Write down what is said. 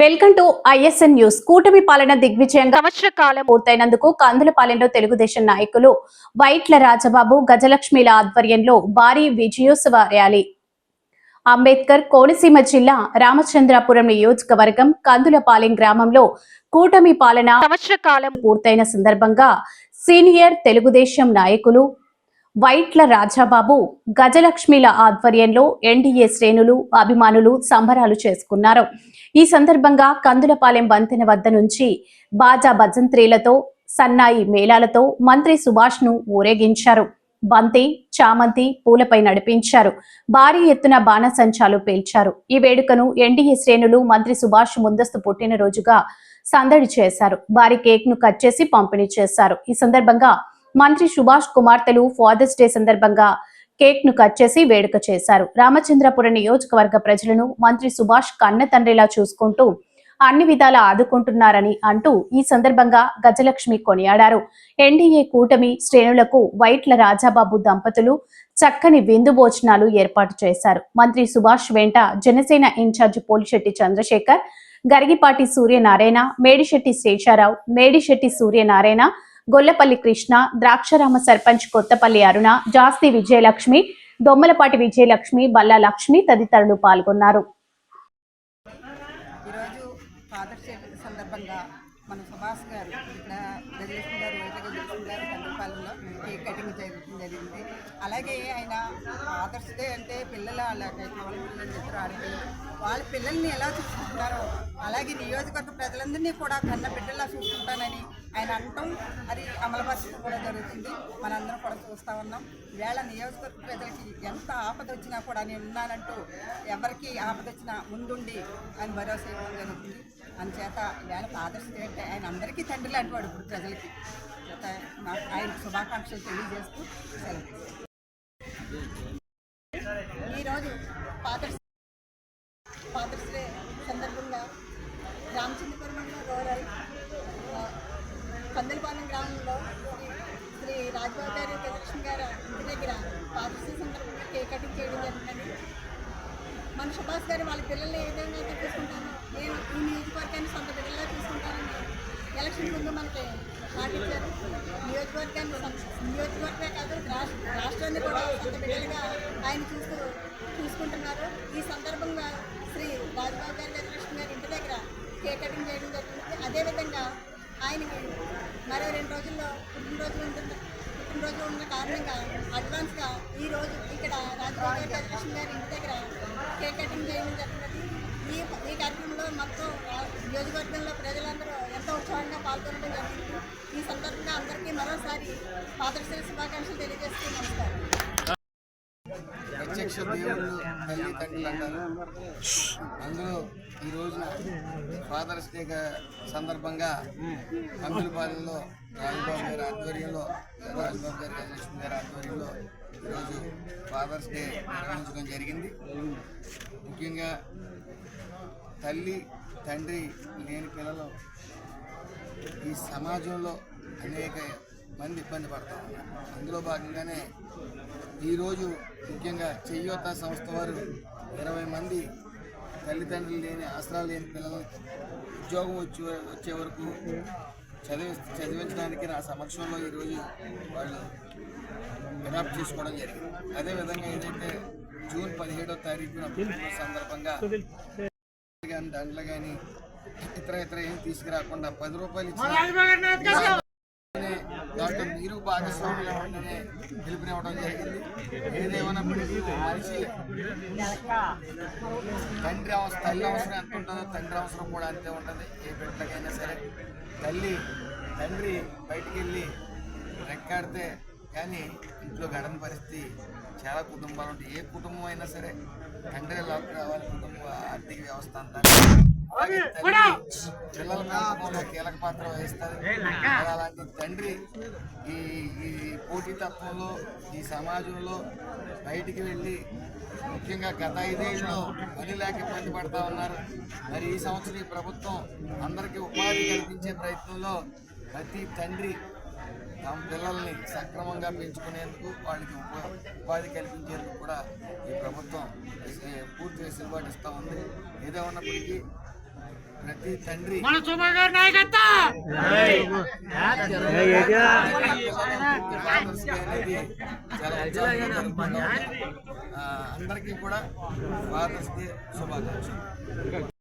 Welcome to ఐఎస్ఎన్ news. కూటమి పాలన దిగ్విజయంగా సంవత్సర కాలం పూర్తయినందుకు కందులపాలెంలో తెలుగుదేశం నాయకులు వైట్ల రాజబాబు గజలక్ష్మిల ఆధ్వర్యంలో భారీ విజయోత్సవ ర్యాలీ. అంబేద్కర్ కోనసీమ జిల్లా రామచంద్రాపురం నియోజకవర్గం కందులపాలెం గ్రామంలో కూటమి పాలన సంవత్సర కాలం పూర్తయిన సందర్భంగా సీనియర్ తెలుగుదేశం నాయకులు వైట్ల రాజాబాబు గజలక్ష్మిల ఆధ్వర్యంలో ఎన్డీఏ శ్రేణులు అభిమానులు సంబరాలు చేసుకున్నారు. ఈ సందర్భంగా కందులపాలెం వంతెన వద్ద నుంచి బాజా భజంత్రీలతో సన్నాయి మేళాలతో మంత్రి సుభాష్ను ఊరేగించారు. బంతి చామంతి పూలపై నడిపించారు. భారీ ఎత్తున బాణసంచాలు పేల్చారు. ఈ వేడుకను ఎన్డీఏ శ్రేణులు మంత్రి సుభాష్ ముందస్తు పుట్టినరోజుగా సందడి చేశారు. భారీ కేక్ను కట్ చేసి పంపిణీ చేశారు. ఈ సందర్భంగా మంత్రి సుభాష్ కుమార్తెలు ఫాదర్స్ డే సందర్భంగా కేక్ను కట్ చేసి వేడుక చేశారు. రామచంద్రపురం నియోజకవర్గ ప్రజలను మంత్రి సుభాష్ కన్న తండ్రిలా చూసుకుంటూ అన్ని విధాలా ఆదుకుంటున్నారని అంటూ ఈ సందర్భంగా గజలక్ష్మి కొనియాడారు. ఎన్డీఏ కూటమి శ్రేణులకు వైట్ల రాజాబాబు దంపతులు చక్కని విందు భోజనాలు ఏర్పాటు చేశారు. మంత్రి సుభాష్ వెంట జనసేన ఇన్ఛార్జి పోలిశెట్టి చంద్రశేఖర్ గరిగిపాటి సూర్యనారాయణ మేడిశెట్టి శేషారావు మేడిశెట్టి సూర్యనారాయణ గొల్లపల్లి కృష్ణ ద్రాక్షరామ సర్పంచ్ కొత్తపల్లి అరుణ జాస్తి విజయలక్ష్మి దొమ్మలపాటి విజయలక్ష్మి బల్లా లక్ష్మి తదితరులు పాల్గొన్నారు. సందర్భంగా మన సుభాష్ గారు ఇట్లా గారు గారు తండ్రిపాలెంలో కేక్ కటింగ్ జరిగింది. అలాగే ఆయన ఆదర్శ డే అంటే పిల్లల అలాగే పిల్లలు ఇద్దరు ఆడపిల్లలు. వాళ్ళ పిల్లల్ని ఎలా చూసుకుంటారో అలాగే నియోజకవర్గ ప్రజలందరినీ కూడా కన్న బిడ్డలా చూసుకుంటానని ఆయన అంటాం అది అమలుపరచడం కూడా జరుగుతుంది. మనందరం కూడా చూస్తూ ఉన్నాం. ఈవేళ నియోజకవర్గ ప్రజలకి ఎంత ఆపద వచ్చినా కూడా నేను ఉన్నానంటూ ఎవరికి ఆపద వచ్చినా ముందుండి ఆయన భరోసా ఇవ్వడం జరుగుతుంది. అందుచేత ఈవేళ ఫాదర్స్ అంటే ఆయన అందరికీ తండ్రి లాంటి వాడు ఇప్పుడు ప్రజలకి. ఆయన శుభాకాంక్షలు తెలియజేస్తూ సెలవు. ఈరోజు ఫాదర్స్ ఫాదర్స్ డే సందర్భంగా రామచంద్రపురం రూరల్ ఆ, పందలపాలెం గ్రామంలో శ్రీ- రాజబాబు గారి ప్రదక్షిణ గారు ఇంటి దగ్గర పాదశ్రీ సందర్భంగా కేక్ కటింగ్ చేయడం జరిగిందండి మన సుభాష్ గారు వాళ్ళ పిల్లల్ని ఏ విధంగా అయితే నేను ఈ నియోజకవర్గాన్ని సొంత బిడ్డలా చూసుకుంటానని ఎలక్షన్ ముందు మనకి పాటించారు నియోజకవర్గాన్ని నియోజకవర్గమే కాదు రాష్ట్ర రాష్ట్రాన్ని కూడా సొంత బిడ్డలుగా ఆయన చూస్తూ చూసుకుంటున్నారు. ఈ సందర్భంగా శ్రీ రాజబాబు గారి గజలక్ష్మి గారి ఇంటి దగ్గర కేక్ కటింగ్ చేయడం జరిగింది. అదేవిధంగా ఆయనకి మరో రెండు రోజుల్లో పుట్టినరోజులు ఉంటుంది పుట్టినరోజు ఉన్న కారణంగా అడ్వాన్స్గా ఈ రోజు ఇక్కడ రాజబాబు కృష్ణ గారి ఇంటి దగ్గర కేక్ కటింగ్ చేయడం జరుగుతుంది. ఈ ఈ కార్యక్రమంలో మొత్తం నియోజకవర్గంలో ప్రజలందరూ ఎంతో ఉత్సాహంగా పాల్గొనడం జరిగింది ఈ సందర్భంగా అందరికీ మరోసారి పాత్ర శుభాకాంక్షలు ప్రత్యక్ష దేవుళ్ళు తల్లి తండ్రులు అంటారు అందులో ఈరోజు ఫాదర్స్ డే సందర్భంగా కందులపాలెంలో రాజబాబు గారి ఆధ్వర్యంలో రాజబాబు గారి రాజలక్ష్మి గారి ఆధ్వర్యంలో ఈరోజు ఫాదర్స్ డే నిర్వహించడం జరిగింది ముఖ్యంగా తల్లి తండ్రి లేని పిల్లలు ఈ సమాజంలో అనేక మంది ఇబ్బంది పడతా ఉన్నారు. అందులో భాగంగానే ఈరోజు ముఖ్యంగా చెయ్యోత సంస్థ వారు ఇరవై మంది తల్లిదండ్రులు లేని ఆసరాలు లేని పిల్లలు ఉద్యోగం వచ్చే వచ్చే వరకు చదివి చదివించడానికి నా సమక్షంలో ఈరోజు వాళ్ళు అడాప్ట్ చేసుకోవడం జరిగింది. అదేవిధంగా ఏదైతే జూన్ పదిహేడో తారీఖున సందర్భంగా కానీ దండలు కానీ ఇతర ఇతర ఏం తీసుకురాకుండా పది రూపాయలు ఇచ్చిన దాంట్లో మీరు భాగస్వాములు ఉంటేనే పిలుపునివ్వడం జరిగింది. ఏదేమన్నప్పటికీ మనిషి తండ్రి అవసరం తల్లి అవసరం ఎంత ఉంటుందో తండ్రి అవసరం కూడా అంతే ఉంటుంది. ఏ బిడ్డకైనా సరే తల్లి తండ్రి బయటికి వెళ్ళి రెక్కాడితే కానీ ఇంట్లో గడని పరిస్థితి చాలా కుటుంబాలు ఉంటాయి. ఏ కుటుంబం అయినా సరే తండ్రి లాక్ రావాలి. కుటుంబ ఆర్థిక వ్యవస్థ అంతా పిల్లల కీలక పాత్ర వహిస్తుంది. మరి అలాంటి తండ్రి ఈ ఈ పోటీతత్వంలో ఈ సమాజంలో బయటికి వెళ్ళి ముఖ్యంగా గత ఐదేళ్ళలో పని లేక ఇబ్బంది పడతా ఉన్నారు. మరి ఈ సంవత్సరం ఈ ప్రభుత్వం అందరికీ ఉపాధి కల్పించే ప్రయత్నంలో ప్రతి తండ్రి తమ పిల్లల్ని సక్రమంగా పెంచుకునేందుకు వాళ్ళకి ఉప- ఉపాధి కల్పించేందుకు కూడా ఈ ప్రభుత్వం ఏ, పూర్తి వెసులుబాటు ఇస్తూ ఉంది. ఏదో ఉన్నప్పటికీ ప్రతి తండ్రి మన సుమా గారి నాయకత్వం అందరికీ కూడా ఫాదర్స్ డే శుభాకాంక్షలు